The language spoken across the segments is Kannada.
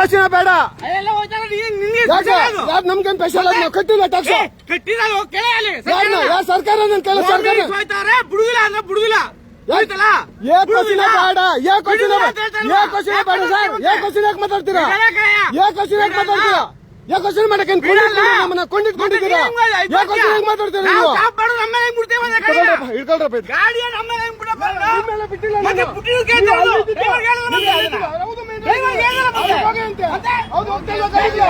ಕಾಸಿನ ಬೇಡ. ಯಾರು ನಮ್ಗೇನ್ ಸ್ಪೆಷಲ್ ಆಗಿ ನಾವು ಕಟ್ಟಿಲ್ಲ ಟ್ಯಾಕ್ಸ್ ಯಾರು ಸರ್ಕಾರ ನನ್ ಕೇಳ ಸರ್ಕಾರ? ಮಾತಾಡ್ತೀರಾ? ಮಾತಾಡ್ತೀರಾ? ಯಾಕೋಸ್ಕರ ಮಾಡಕ್ಕೆ ನಮ್ಮನ್ನ ಕೊಂಡಿಟ್ಕೊಂಡಿದ್ದೀರಾ ಯಾಕೋಸ್ಕರ ಹೆಂಗ್ ಮಾತಾಡ್ತೀರಾ ನೀವು ಹಿಡ್ಕೊಳ್ರಪ್ಪ ಬಿಟ್ಟಿಲ್ಲ ಆಗಿದೆ ಅಂತೆ ಅವ್ರು ಹೋಗ್ತಾ ಇರೋ ಗಾಡಿ ಇದೆಯಾ?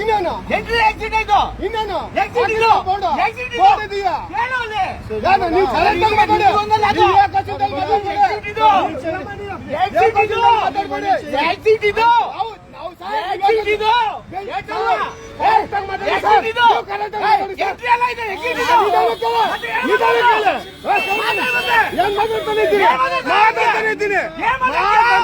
ಇನ್ನೇನು? ಇನ್ನೇನು? ಬೋರ್ಡ್ ಬೋರ್ಡ್ ಇದೆಯಾ ಯಾರು ನೀವು ಕರೆಕ್ಟ್ ಆಗಿ ಮಾತಾಡಿ. ನೀವು ಯಾಕೆ ಅಶ್ರದ್ಧೆಯಲ್ಲಿ ಮಾತಾಡ್ತೀರಿ? ನಾವು- ನಾವು ಸರ್ ಕರೆಕ್ಟ್ ಆಗಿ ಮಾತಾಡಿ ಸರ್. ನೀವು ಕರೆಕ್ಟ್ ಆಗಿ ಮಾತಾಡಿ ಸರ್. ಏನ್ ಮಾತಾಡ್ತಾನೆ ಇದ್ದೀನಿ ಮಾತಾಡ್ತಾನೆ? ಇದ್ದೀನಿ ಮಾತಾಡ್ತಾನೆ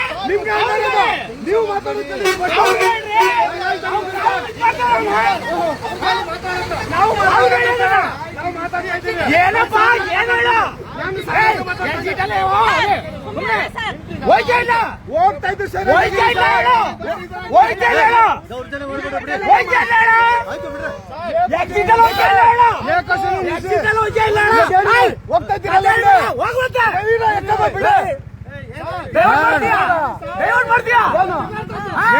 ಏನಪ್ಪ ಹೋಯ್ತಾ ಇಲ್ಲ ಹೋಗ್ತಾ ಇದ್ದು ಸರ್ ಹೋಯ್ತಾ ಇಲ್ಲ ಹೇಳು ಹೋಯ್ತಾ ಇಲ್ಲ ಹೇಳು ಹೋಯ್ತಾ ಇಲ್ಲ ಹೇಳು ಎಕ್ಸಿಟಲ್ ಹೋಗ್ತಾ ಇಲ್ಲ ಹೇಳು ಎಕ್ಸಿಟಲ್ ಹೋಗ್ತಾ ಇಲ್ಲ ಹೇಳು ಹೋಗ್ತಾ ಇದ್ದೀರಲ್ಲ ಹೋಗ್ಲತ್ತ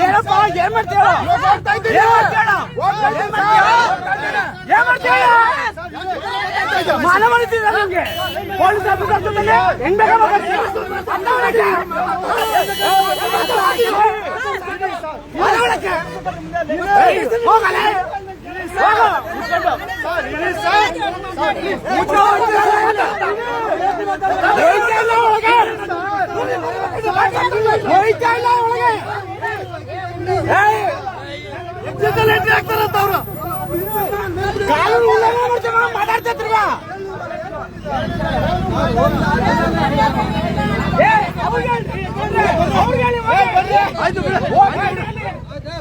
ಏನಪ್ಪ ಏನ್ ಮಾಡ್ತೀರ ಏನ್ ಮಾಡ್ತೀರ ಮಾನ ಮಾಡ್ತೀರ ನಮ್ಗೆ ಪೊಲೀಸ್ ಅಧಿಕಾರದ ಮೇಲೆ ಹೆಂಗ್ ಬೇಕಾಗ ಆಗ್ತಾರಂತ ಅವ್ರು ಮಾತಾಡ್ತಿರ್ಗ ಆಯ್ತು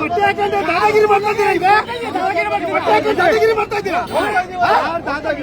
ಬಟ್ಟೆ ಹಾಕೊಂಡ್ರೆ ದಾದಾಗಿರಿ ಮಾಡ್ತಾ ಇದ್ದೀರಾ ಈಗ ಬಟ್ಟೆ ಹಾಕೊಂಡು ದಾದಾಗಿರಿ ಮಾಡ್ತಾ ಇದ್ದೀರಾ ಮಾತಾಡಿ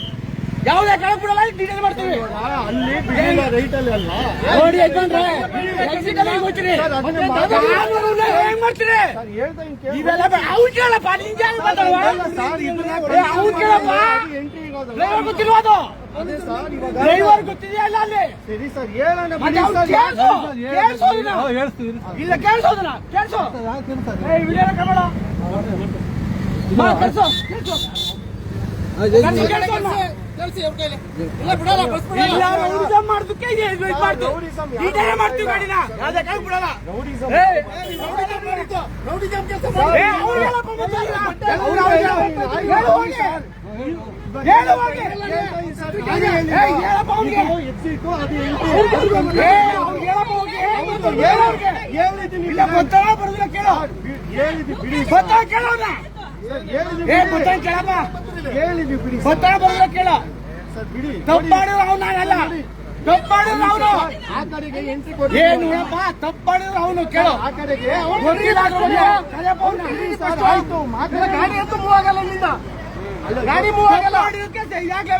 ಯಾವುದೇ ಕೆಳಗೆ ಬಿಡಲ್ಲ ಡೀಟೇಲ್ ಮಾಡ್ತೀವಿ. ಅಲ್ಲಿ ಬಿಡಿಲ್ಲ ರೈಟ್ ಅಲ್ಲಿ ಅಲ್ಲ. ನೋಡಿ ಯಜಮಾನ್ರೆ ಎಕ್ಸಿಟ್ ಅಲ್ಲಿ ಹೋಗ್ತೀರಿ ಹೆಂಗ್ ಮಾಡ್ತೀರಿ. ಇವೆಲ್ಲ ಬೇ- ಕೇಳಪ್ಪ ನಿಂಗೆ ಕೇಳಪ್ಪ. ಡ್ರೈವರ್ ಗೊತ್ತಿಲ್ವಾ ಅದು? ಸರ್ ಇವಾಗ ಡ್ರೈವರ್ ಗೊತ್ತಿದೆಯಾ ಇಲ್ಲ ಅಲ್ಲಿ? ಸರಿ ಸರ್ ಹೇಳೋಣ ಮತ್ತೆ ಬಿಡಿ ಅವ್ನ್ ಸರ್. ಕೇಳ್ಸು, ಸರ್, ಹೇಳಿ. ಕೇಳ್ಸು ಅದನ್ನ. ಹಾ, ಹೇಳ್ಸ್ತೀವಿ ಸರ್. ಇಲ್ಲ ಕೇಳಿಸೋದನ್ನ ಕೇಳಿಸೋ. ವಿಡಿಯೋ ಹಾ ಕೇಳಿಸೋ. ಕೇಳಿಸೋ. ಹೇಳಿದ್ದೀನಿ ಬಿಡಿ. ಸರ್. ಗೊತ್ತಾಗ ಕೇಳೋಣ ಏ ಬಿಡಿ. ಗೊತ್ತಾಗ ಕೇಳಪ್ಪ. ಹೇಳಿ ಬಿಡಿ. ಸರ್. ಗೊತ್ತಾಗ ಬರೋದಿಲ್ಲ ಕೇಳು. ಸರ್ ಬಿಡಿ ತಪ್ಪು ಮಾಡಿದ್ರು ಅವ್ನು ನಾನಲ್ಲ ತಪ್ಪು ಮಾಡಿದ್ರು ಅವನು. ಆ ಕಡೆಗೆ ಎಂಟ್ರಿ ಕೊಡಿ ಏನು ನೋಡಪ್ಪ ತಪ್ಪು ಮಾಡಿದ್ರು ಅವನು ಕೇಳು. ಆ ಕಡೆಗೆ. ಬಿಡಿ ಆಯ್ತು ಮಾತ್ರ ಗಾಡಿ ಅಂತೂ ಮೂವ್ ಆಗಲ್ಲ ಇಲ್ಲಿಂದ. ಗಾಡಿ ಮೂವ್ ಆಗಲ್ಲ. ಯಾಕೆ.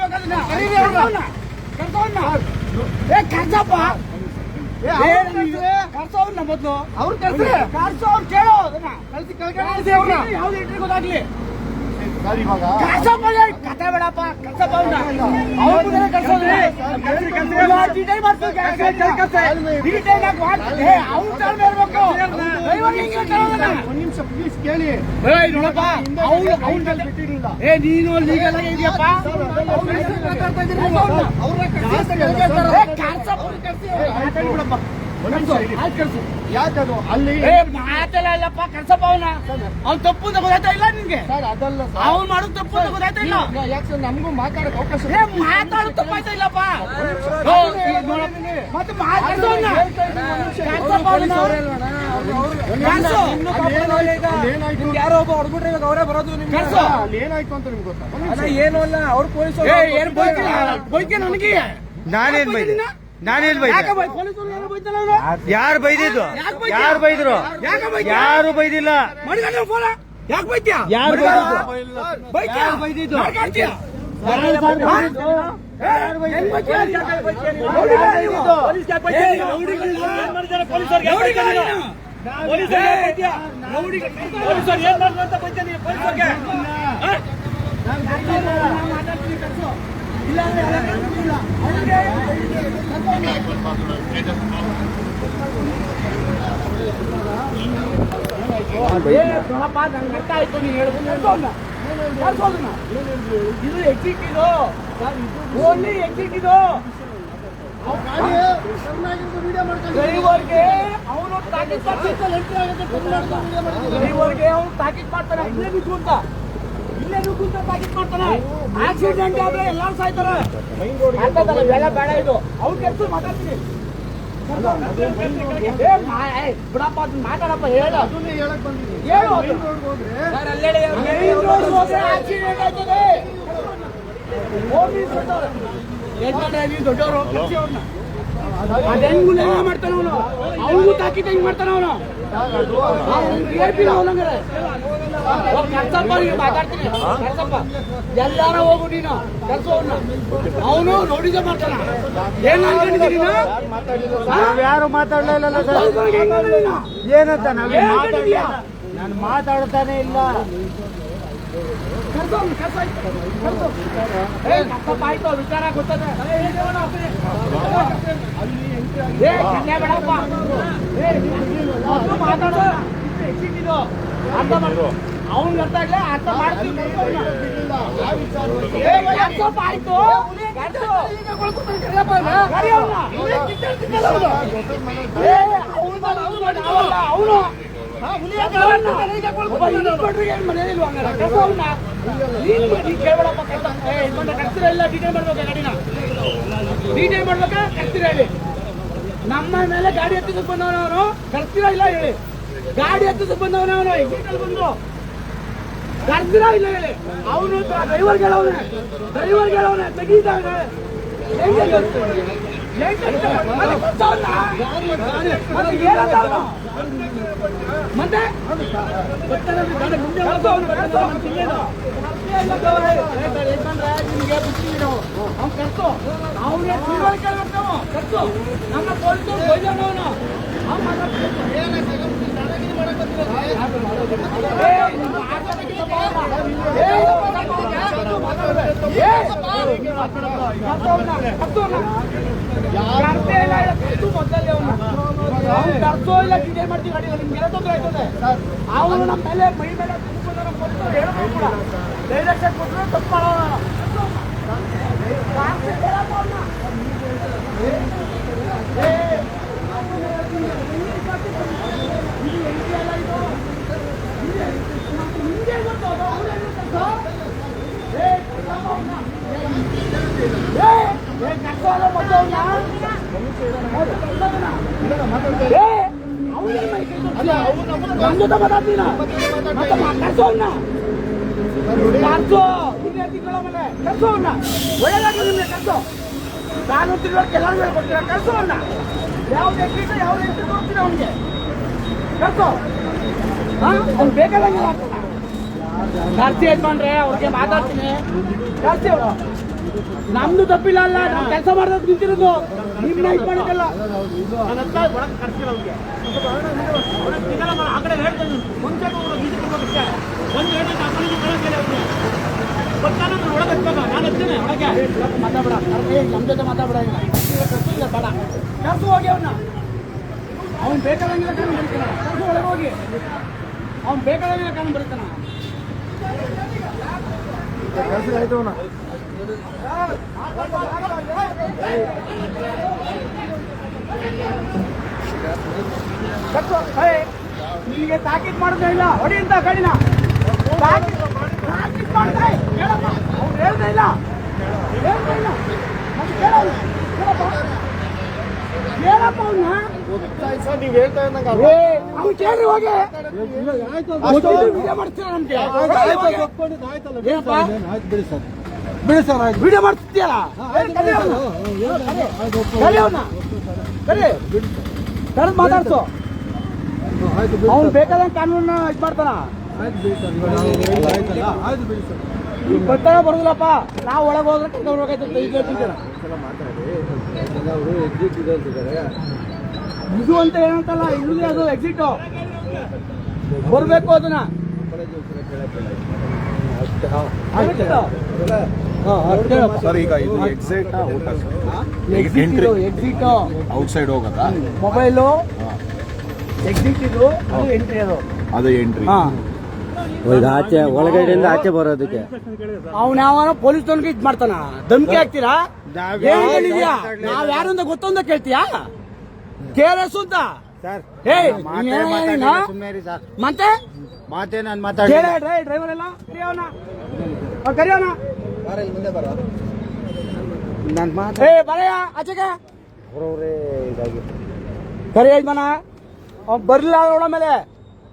ಏ ಕರ್ಸಪ್ಪ ಮೊದ್ಲು. ಅವ್ರು ಕರ್ಸಿ ಅವ್ರ ಕೇಳು. ಅದನ್ನ. ಕಳ್ಸಿ ಕೆಳಗಡೆ ಕರ್ಸಿ ಕಳ್ಸಿ. ಅವ್ನ. ಯಾವ್ದು ಎಂಟ್ರಿ ಗೊತ್ತಾಗ್ಲಿ ಸರ್ ಇವಾಗ ಕರ್ಸಪ್ಪ ಏ, ಕತೆ ಬೇಡಪ್ಪ ಕರ್ಸಪ್ಪ ಅವ್ನ ಕರ್ಸೋದ್ರಿ ಡಿಟೈಲ್ ಮಾಡ್ತೀವಿ ಡಿಟೈಲ್ ಆಗಿ ಮಾಡ್ತೀವಿ ಅವ್ನ್ ತಾಳ್ಮೆ ಇರ್ಬೇಕು. ಒಂದ್ ನಿಮಿಷ ಪ್ಲೀಸ್ ಕೇಳಿ. ನೋಡಪ್ಪ ಅವ್ನು ಅವ್ನ ಬಿಟ್ಟಿರಲಿಲ್ಲ. ಏ ನೀನು ಲೀಗಲ್ ಆಗಿ ಇದೆಯಪ್ಪ? ಯಾಕದು ಅಲ್ಲಿ ಕರ್ಸಪ್ಪ ಅವನ. ಅವ್ನ್ ತಪ್ಪು ಅಂತ ಗೊತ್ತಾಯ್ತಾ ಇಲ್ಲ ನಿನ್ಗೆ? ಸರ್ ಅದಲ್ಲ ಸರ್. ಅವ್ನ್ ಮಾಡೋದು ತಪ್ಪು ಅಂತ ಗೊತ್ತಾಯ್ತಾ ಇಲ್ಲ? ಯಾಕೆ ಸರ್ ನಮಗೂ ಮಾತಾಡಕ್ ಅವಕಾಶ ತಪ್ಪಾಯ್ತಾ ಇಲ್ಲಪ್ಪ? ಮತ್ತೆ ಯಾರೋ ಒಬ್ಬ ಹೊಡ್ಬಿಟ್ರೆ ಇವಾಗ ಅವರೇ ಬರೋದು ನಿಮ್ಗೆ. ಕರ್ಸು. ಏನಾಯ್ತು ಅಂತ ನಿಮ್ಗೆ ಗೊತ್ತಾ? ಒಂದ್ ಅಲ್ಲ ಏನು ಅಲ್ಲ. ಅವ್ರ ಪೊಲೀಸ್ ಏ ಏನ್ ಬೈಕಿಲ್ಲ ಬೈಕೆ ನನಗೆ ನಾನೇನ್ ಬೈದೆ? ನಾನೇನ್ ಬೈದೆ? ಯಾರು ಬೈತಾರ ಯಾರು ಬೈದಿದ್ದು? ಯಾರು ಬೈದ್ರು? ಯಾರು ಬೈದಿಲ್ಲ? ಯಾಕೆ ಬೈತ್ಯಾ ಯಾರು? ಬೈದಿದ್ದು? ಪೊಲೀಸರು ಏನ್ ನೋಡಪ್ಪ, ನಂಗ್ ಅರ್ಥ ಆಯ್ತು ನೀನ್. ಕರ್ಸೋದ್ನ. ಇದು ಎಕ್ಸಿಟ್ ಇದು ಓನ್ಲಿ ಎಕ್ಸಿಟ್ ಇದು ಗಾಡಿ ಚೆನ್ನಾಗಿರೋದು ವಿಡಿಯೋ ಮಾಡ್ಕೊಂಡು ಡ್ರೈವರ್ಗೆ ಅವನು ತಾಕೀತ್ ಮಾಡ್ತಾನೆ ಡ್ರೈವರ್ಗೆ ಅವನು ತಾಕೀತ್ ಮಾಡ್ತಾನೆ ಇಲ್ಲೇ ನುಗ್ಗು ಅಂತ ಆಕ್ಸಿಡೆಂಟ್ ಆದ್ರೆ ಎಲ್ಲಾರು ಸಾಯ್ತಾರೆ. ಇವೆಲ್ಲ ಬೇಡ ಇದು. ಅವ್ರ ಕೆಲಸ ಮಾತಾಡ್ತೀನಿ. ಬಿಡಪ್ಪ ಅದನ್ನ ಮಾತಾಡಪ್ಪ ಹೇಳು. ಅದನ್ನೇ ಹೇಳಕ್ ಬಂದಿದ್ದೀನಿ. ಹೇಳು ಹೋದ್ರೆ ಆಕ್ಸಿಡೆಂಟ್ ದೊಡ್ಡವ್ರು. ಅದ್ ಹೆಂಗ್ ಮಾಡ್ತಾನ ಅವನು? ಅವನಿಗೂ ತಾಕಿತ್ ಹೆಂಗ್ ಮಾಡ್ತಾನ ಅವನು. ಮಾತಾಡ್ತೀನಿ ಎಲ್ಲಾರ ಹೋಗು ನೀನು ಅವನು ನೋಡಿದ ಮಾಡ್ತಾನ ಏನ್ ಅನ್ಕೊಂಡಿದ್ದೀನಿ? ಯಾರು ಮಾತಾಡ್ಲಿಲ್ಲ? ಏನಂತ ನಾನು ಮಾತಾಡ್ತಾನೆ ಇಲ್ಲ ಆಯ್ತು. ವಿಚಾರ ಗೊತ್ತದೆ. ಬೇಡಪ್ಪ. ಮಾತಾಡು. ಅರ್ಥ. ಅವ್ನ್ಗ್ ಅರ್ಥ ಆಗ್ಲೇ ಅರ್ಥ ಡೀಟೇಲ್ ಮಾಡ್ಬೇಕಾ ಹೇಳಿ ನಮ್ಮ ಮೇಲೆ ಗಾಡಿ ಹತ್ತಿದ ಬಂದವನವನು? ಕರ್ತೀರ ಇಲ್ಲ ಹೇಳಿ. ಗಾಡಿ ಹತ್ತಿದ ಬಂದವನವನು ಬಂದು ಇಲ್ಲ. ಹೇಳಿ ಅವನು ಡ್ರೈವರ್ ಹೇಳವನೆ. ಡ್ರೈವರ್? ಮತ್ತೆ ಅವ್ನ. ಮತ್ತೆ ಕರ್ಸೋ ಅವ್ನು, ಕರ್ಸೋ ಅವ್ನು, ಇನ್ನೇನು? ನಿಮ್ಗೆ ಬಿಟ್ಟಿದ್ದೀವಿ ನಾವು. ಅವ್ನು ಕರ್ಸೋ. ಅವ್ನಿಗೆ ತಿಳುವಳಿಕೆ ಇರ್ಬೇಕು ನಾವು. ಕರ್ಸೋ. ನಮ್ಮ ಪೊಲೀಸರು ಬೈದವ್ನು ಅವ್ನು. ಅವ್ನು ಮಾತಾಡ್ತಿದ್ದಾನೆ. ಏ, ನಿಮ್ಮ ಆಟೋಮೆಟಿಕ್ ಏ, ಏ, ಕರ್ಸೋವ್ನ, ಕರ್ಸೋವ್ನ. ಕರ್ಸೇ ಇಲ್ಲ, ಕರ್ಸು ಮೊದಲೇ ಅವ್ನು. ಅವ್ನು ಕರ್ಸೋ ಇಲ್ಲ, ತೊಂದ್ರೆ ಆಯ್ತದೆ. ಅವನು ನಮ್ಮ ಮೇಲೆ ಮೈ ಮೇಲೆ ಕುತ್ಕೊಂಡು ನಮ್ಮ ಪೊಲೀಸರು ಹೇಳೋದು ಕೂಡ. ಡೈರೆಕ್ಷನ್ ಕೊಟ್ರೆ ತಪ್ಪು ಮಾಡೋಣ. ಕರ್ಸೇ ಹೇಳಪ್ಪ ಅವ್ನ. ನಿಮ್ಗೆ ಗೊತ್ತು, ಅದು ಅವ್ನೇನು ಕರ್ಸೋ? ಏ, ಕರ್ಸಪ್ಪ ಅವ್ನ. ಏ, ಏ, ಕರ್ಸೋ ಅಲ್ಲ ಮೊದ್ಲು ಅವ್ನ. ಮೊದ್ಲು ಕರ್ಸೋ ಅವ್ನ. ಏ, ಅವ್ನಿಗೆ ಮೈ ಕೈ ತೋರ್ಸ್ತೀಯ? ನನ್ ಜೊತೆ ಮಾತಾಡ್ತೀನ? ಮಾ- ಕರ್ಸೋ. ಹಿರಿಯ ತಿಂಗಳ ಮೇಲೆ ಕರ್ಸೋ ಅವ್ನ. ಒಳ್ಳೆದಾಗ್ಲಿ ನಿಮ್ಗೆ ಕರ್ಸೋ. ನಾನು ತಿಳುವಳಿಕೆ ಎಲ್ಲರಿಗೂ ಹೇಳ್ಕೊಡ್ತೀರ ಕರ್ಸೋ ಅವ್ನ. ಯಾವ್ದು ಎಕ್ಕಿಟ್ಟು ಯಾವ್ದು ಎಕ್ಕಿಟ್ಟು ಹೋಗ್ತೀರ ಅವ್ನಿಗೆ ಕರ್ಸೋ ಅವ್ನು ಬೇಕಾದಂಗೆ ಮಾಡ್ತಾನ ಜಾಸ್ತಿ ಯಜಮಾನ್ರೆ ಅವ್ರಿಗೆ ಮಾತಾಡ್ತೀನಿ ಜಾಸ್ತಿ ಅವರು ನಮ್ದು ತಪ್ಪಿಲ್ಲ ಅಲ್ಲ, ನಾವು ಕೆಲಸ ಮಾಡೋದು ನಿಂತಿರೋದು. ನಿಮ್ನ ಇದು ಒಳಗೆ ಮಾತಾಡ ನಮ್ಮ ಜೊತೆ ಬೇಡ ಹೋಗಿ ಅವ್ನು. ಬೇಕಾದಂಗಿಲ್ಲ ಕಾರಣ ಬರ್ತಾನ ಒಳಗೆ ಹೋಗಿ ಅವ್ನು ಬೇಕಾದಂಗಿಲ್ಲ ಕಾಣ್ ಬರೀತಾನ ನಿನಗೆ ತಾಕೀತ್ ಮಾಡಿದ್ರೆ ಇಲ್ಲ. ಹೊಡಿ ಅಂತ ಕಡಿನ ತಾಕೀತ್ ಮಾಡ್ದೆ ಹೇಳಪ್ಪ ಅವ್ನು ಇಲ್ಲ. ಇಲ್ಲ. ಹೇಳಪ್ಪ ನೀವ್ ಹೇಳ್ತಾ ಅವ್ನು. ಕೇಳ್ರಿ ಹೋಗಿ. ಮಾಡ್ತೀರ ನಮ್ಗೆ? ಆಯ್ತು ಬಿಡಿ ಸರ್. ಬಿಡಿ ಸರ್ ಆಯ್ತು ವಿಡಿಯೋ ಮಾಡ್ತಿದ್ಯಲ್ಲ ಕರೆದು ಮಾತಾಡ್ಸು. ಅವ್ನು ಬೇಕಾದಂಗೆ ಕಾನೂನು ಇದು ಮಾಡ್ತಾನ. ಈಗ ಬರ್ತಾನೆ ಬರೋದಿಲ್ಲಪ್ಪ. ನಾವು ಒಳಗೆ ಹೋದ್ರೆ ಈಗ ಹೇಳ್ತಿದ್ದೀರ ಎಕ್ಸಿಟ್ ಇದೆ ಅಂತ ಏನಂತಲ್ಲ ಇದು ಅದು ಎಕ್ಸಿಟ್ ಬರ್ಬೇಕು ಅದನ್ನ. ಸರ್ ಈಗ ಇದು ಎಕ್ಸಿಟ್ ಎಕ್ಸಿಟ್ ಎಕ್ಸಿಟ್ ಔಟ್ಸೈಡ್ ಹೋಗತ್ತಾ? ಮೊಬೈಲು ಎಕ್ಸಿಟ್ ಇದು ಅದು ಎಂಟ್ರಿ ಅದು. ಅದು ಎಂಟ್ರಿ ಈಗ ಆಚೆ ಒಳಗಡೆಯಿಂದ ಆಚೆ ಬರೋದಕ್ಕೆ. ಅವ್ನ ಯಾವನೋ ಪೊಲೀಸ್ ತನಕ ಇದ್ ಮಾಡ್ತಾನ. ಧಮಕಿ ಹಾಕ್ತೀರಾ? ನಾವ್ ಯಾರು ಅಂತ ಗೊತ್ತು ಅಂತ? ಕೇಳ್ತೀಯಾ? ಸುಮ್ಮನೆ ಸರ್. ಮತ್ತೆ? ಮಾತೇ ನಾನು ಮಾತಾಡ್ತೀನಿ ಡ್ರೈವರ್ ಎಲ್ಲ ಕರಿಯೋಣ ಕರಿಯವನ. ನಾನು ಮಾತಾಡಿ ಏ ಬರಯ್ಯ ಆಚೆಗೆ. ಅವ್ರವ್ರೇ ಅವ್ನ್ ಬರ್ಲಿಲ್ಲ ನೋಡ ಮೇಲೆ.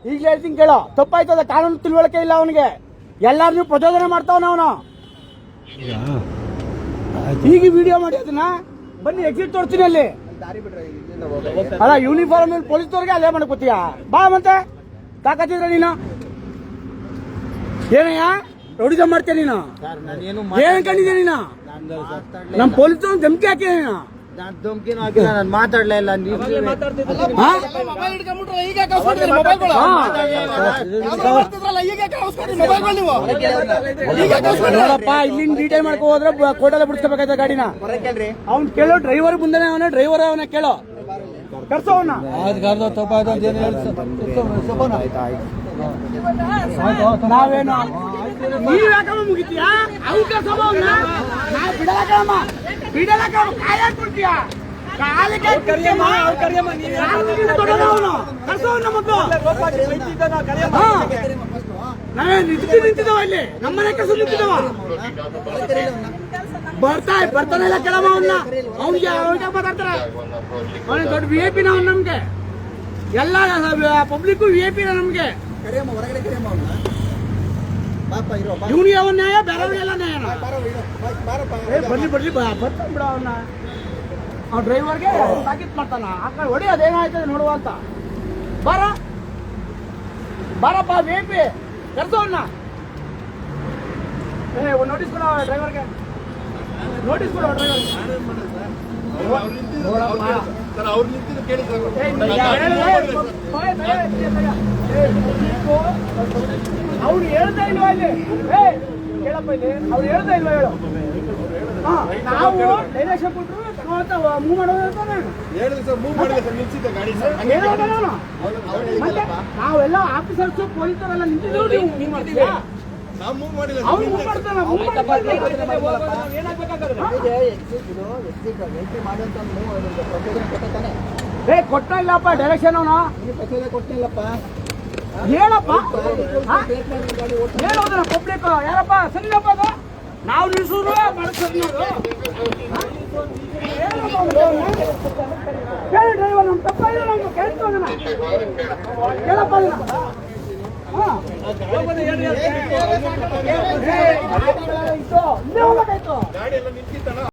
ಈಗ ಹೇಳ್ತೀನಿ ಕೇಳೋ. ತಪ್ಪಾಯ್ತದ ಕಾನೂನು ತಿಳುವಳಿಕೆ ಇಲ್ಲ ಅವನಿಗೆ. ಎಲ್ಲಾರನ್ನೂ ಪ್ರಚೋದನೆ ಮಾಡ್ತಾವನ ಅವನು. ಈಗ ವಿಡಿಯೋ ಮಾಡಿ ಅದನ್ನ. ಬನ್ನಿ ಎಕ್ಸಿಟ್ ತೋರ್ತೀನಿ ಅಲ್ಲಿ. ಅಲ್ಲ ಯೂನಿಫಾರ್ಮ್ ಪೊಲೀಸ್ ತೋರಿಗೆ ಅಲ್ಲೇ ಮಾಡ್ಕೋತೀಯ? ಬಾ ಮತ್ತೆ. ತಾಕತ್ತಿದ್ರ ನೀನು. ಏನಯ್ಯ? ರೌಡಿಜ ಮಾಡ್ತೀಯ ನೀನು? ಏನ್ ಕಂಡಿದ್ಯ ನೀನು? ನಮ್ ಪೊಲೀಸ್ ಧಮಕಿ ಹಾಕಿದ ನೀನು? ನಾನು ಧಮ್ಕಿನೂ ಹಾಕಿಲ್ಲ ನಾನು ಮಾತಾಡ್ಲೇ ಇಲ್ಲ. ನೀವು ಹಾ? ನೋಡಪ್ಪ ಇಲ್ಲಿಂದ ಡಿಟೈಲ್ ಮಾಡ್ಕೊ ಹೋದ್ರೆ ಕೋಟೆಲ್ಲ ಬಿಡಿಸ್ಕೋಬೇಕಾಯ್ತ ಗಾಡಿನ? ಅವ್ನ್ ಕೇಳೋ ಡ್ರೈವರ್ ಮುಂದೆ ಅವನ ಡ್ರೈವರ್ ಅವನ ಕೇಳೋ. ಕರ್ಸೋ ಅವನ. ಆಯ್ತು ಗಾರ್ದ ತಪ್ಪಾಯ್ತು ಅಂತ ಏನು ಹೇಳಿ ನಾವೇನು ನೀವ್ ಯಾಕಮ್ಮ ಮುಗಿತೀಯಾ ನಾ ಕಾಲಿಗೆ ಕರಿಯಮ್ಮ ಕರಿಯಮ್ಮ ಮೊದ್ಲು. ನಾವೇ ನಿಂತು ನಿಂತಿದ್ದಾವ ಇಲ್ಲಿ. ನಮ್ಮನೆ ಕೆಲಸ ನಿಂತಿದ್ದಾವ. ಬರ್ತಾ ಬರ್ತಾನೆ ಇಲ್ಲ ಕೇಳಮ್ಮ ಅವನ್ನ ಅವ್ನಿಗೆ ಅವ್ನಿಗೆ ಮಾತಾಡ್ತಾರ? ಅವನ ದೊಡ್ಡ ವಿ ಎ ಪಿನ ಅವ್ನು ನಮ್ಗೆ. ಎಲ್ಲ ಪಬ್ಲಿಕ್ ವಿ ನಮಗೆ. ಪಿನ ನಮ್ಗೆ ಕರಿಯಮ್ಮ ಅವನ. ನ್ಯಾಯ? ಬೇರೆಯವ್ರಿಗೆಲ್ಲ ನ್ಯಾಯನ ಏ, ಬರ್ಲಿ ಬರ್ಲಿ ಬಾ ಬರ್ತಾನೆ ಬಿಡ ಅವನ್ನ ಆ ಡ್ರೈವರ್ಗೆ ತಾಕೀತ್ ಮಾಡ್ತಾನ. ಆ ಕಡೆ ಹೊಡಿ ಅದೇನಾಯ್ತದೆ ನೋಡುವ ಅಂತ. ಬಾರ. ಬಾರಪ್ಪ ಬೇಪಿ ಅಣ್ಣ ಏ ಒಂದು ನೋಟಿಸ್ ಕೊಡ ಡ್ರೈವರ್ಗೆ. ನೋಟಿಸ್ ಕೊಡ ಡ್ರೈವರ್ಗೆ. ಸರ್? ಅವ್ರು ನಿಂತಿದ್ದು ಅವ್ನು ಹೇಳ್ತಾ ಇಲ್ವಾ ಇಲ್ಲಿ ಕೇಳಪ್ಪ ಇಲ್ಲಿ ಅವ್ರು ಹೇಳ್ತಾ ಇಲ್ವಾ ಹೇಳು ನಾವು ಡೈರೆಕ್ಷನ್ ಕೊಟ್ಟರು ಮೂವ್ ಮಾಡೋದು ನಾವೆಲ್ಲ ಆಫೀಸರ್ಸ್ ಪೊಲೀಸರೆಲ್ಲ ನಿಂತಿದ್ರು ನೀವು ಮಾಡ್ತೀರಾ ಏನಾಗ್ಬೇಕಾದ್ರೆ ಏ ಕೊಟ್ಟಿಲ್ಲಪ್ಪ ಡೈರೆಕ್ಷನ್ ಅವನು ಹೇಳಪ್ಪ ಹಾ? ಹೇಳೋದನ್ನ ಪಬ್ಲಿಕ್ ಯಾರಪ್ಪ ಸರಿಯಪ್ಪ ಅದು ನಾವು ನಿಲ್ಸಿದ್ರು ಬಳಸೋದು ಹೇಳಿ ಡ್ರೈವರ್ ನಮ್ಮ ತಪ್ಪ ಇಲ್ಲ ಅದನ್ನ ಹೇಳಪ್ಪ ಅದನ್ನ ಹಾ ಇತ್ತು. ಇಲ್ಲೇ ಹೋಗ್ಬೇಕಾಯ್ತು